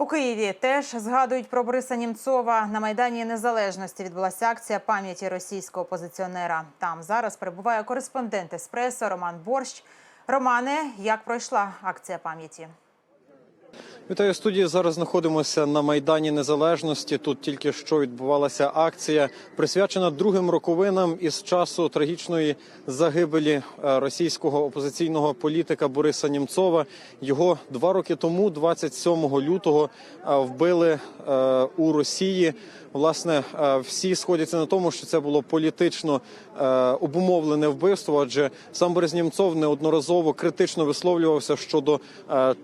У Києві теж згадують про Бориса Німцова. На майдані Незалежності відбулася акція пам'яті російського опозиціонера. Там зараз перебуває кореспондент еспресо Роман Борщ. Романе, як пройшла акція пам'яті? Вітаю студії. Зараз знаходимося на майдані Незалежності. Тут тільки що відбувалася акція, присвячена другим роковинам із часу трагічної загибелі е, російського опозиційного політика Бориса Німцова. Його два роки тому, 27 лютого, е, вбили е, у Росії. Власне, всі сходяться на тому, що це було політично обумовлене вбивство, адже сам Борис Німцов неодноразово критично висловлювався щодо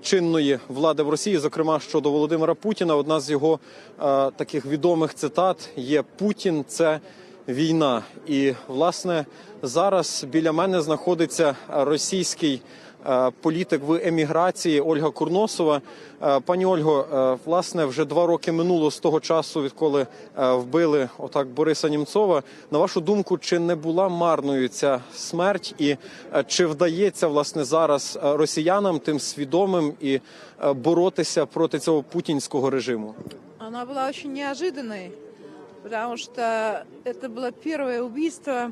чинної влади в Росії, зокрема щодо Володимира Путіна. Одна з його е, таких відомих цитат є Путін це війна. І власне зараз біля мене знаходиться російський. е, Політик в еміграції Ольга Курносова. Е, Пані Ольго, е, власне, вже два роки минуло з того часу, відколи е, вбили отак Бориса Німцова. На вашу думку, чи не була марною ця смерть, і е, чи вдається власне зараз е, росіянам тим свідомим і е, боротися проти цього путінського режиму? Она была очень неожиданной, потому что это было первое убийство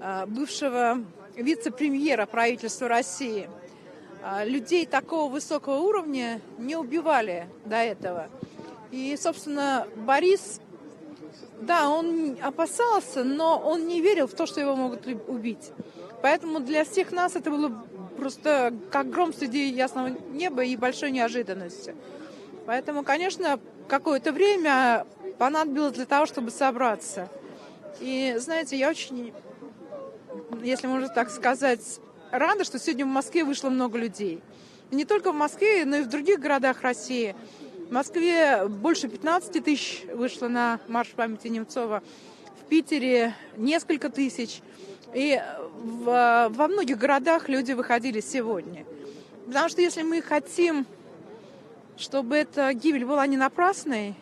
а, бывшего вице-премьера правительства России. А, Людей такого высокого уровня не убивали до этого. И, собственно, Борис, да, он опасался, но он не верил в то, что его могут убить. Поэтому для всех нас это было просто как гром среди ясного неба и большой неожиданностью. Поэтому, конечно, какое-то время понадобилось для того, чтобы собраться. И, знаете, я очень, если можно так сказать, рада, что сегодня в Москве вышло много людей. И не только в Москве, но и в других городах России. В Москве больше 15 тысяч вышло на марш памяти Немцова. В Питере несколько тысяч. И в- во многих городах люди выходили сегодня. Потому что если мы хотим чтобы эта гибель была не напрасной,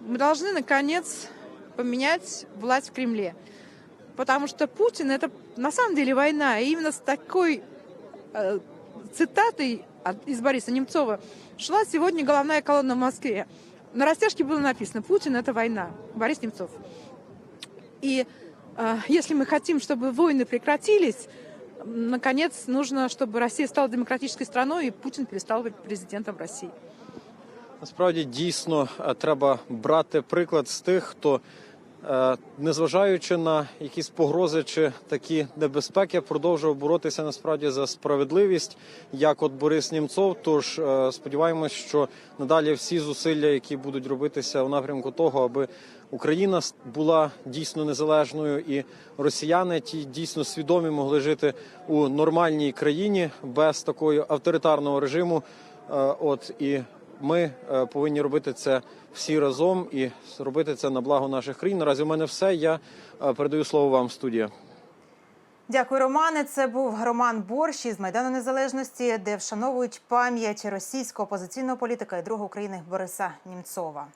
мы должны, наконец, поменять власть в Кремле. Потому что Путин – это на самом деле война. И именно с такой э, цитатой от- из Бориса Немцова шла сегодня головная колонна в Москве. На растяжке было написано «Путин – это война». Борис Немцов. И э, если мы хотим, чтобы войны прекратились, наконец нужно, чтобы Россия стала демократической страной, и Путин перестал быть президентом России. Насправді дійсно треба брати приклад з тих, хто, незважаючи на якісь погрози чи такі небезпеки, продовжував боротися насправді за справедливість, як от Борис Німцов. Тож е, сподіваємось, що надалі всі зусилля, які будуть робитися у напрямку того, аби Україна була дійсно незалежною, і росіяни ті дійсно свідомі могли жити у нормальній країні без такого авторитарного режиму. Е, От і ми е, повинні робити це всі разом і робити це на благо наших країн. Наразі у мене все. Я е, передаю слово вам, студія. Дякую, Романе. Це був Роман Борщ із Майдану Незалежності, де вшановують пам'ять російського опозиційного політика і друга України Бориса Німцова.